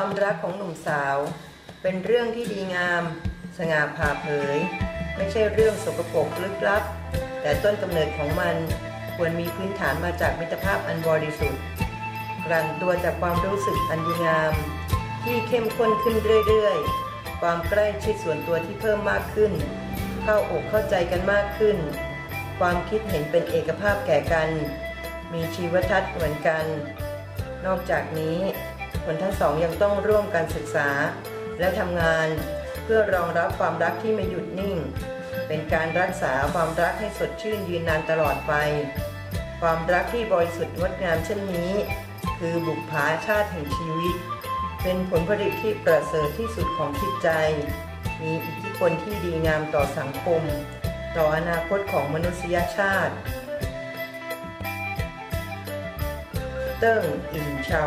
ความรักของหนุ่มสาว เป็นเรื่องที่ดีงาม สง่าผ่าเผย ไม่ใช่เรื่องสกปรกลึกลับ แต่ต้นกำเนิดของมันควรมีพื้นฐานมาจากมิตรภาพอันบริสุทธิ์กลั่นตัวจากความรู้สึกอันดีงาม ที่เข้มข้นขึ้นเรื่อยๆ ความใกล้ชิดส่วนตัวที่เพิ่มมากขึ้น เข้าอกเข้าใจกันมากขึ้น ความคิดเห็นเป็นเอกภาพแก่กัน มีชีวทัศน์เหมือนกัน นอกจากนี้ คนทั้งสองยังต้องร่วมกันศึกษา และทำงาน เพื่อรองรับความรักที่ไม่หยุดนิ่ง เป็นการรักษาความรักให้สดชื่นยืนนานตลอดไป ความรักที่บริสุทธิ์งดงามเช่นนี้ คือบุพภาชาติแห่งชีวิต เป็นผลผลิตที่ประเสริฐที่สุดของจิตใจ มีอิทธิพลที่ดีงามต่อสังคม ต่ออนาคตของมนุษยชาติเติ้งอินเชา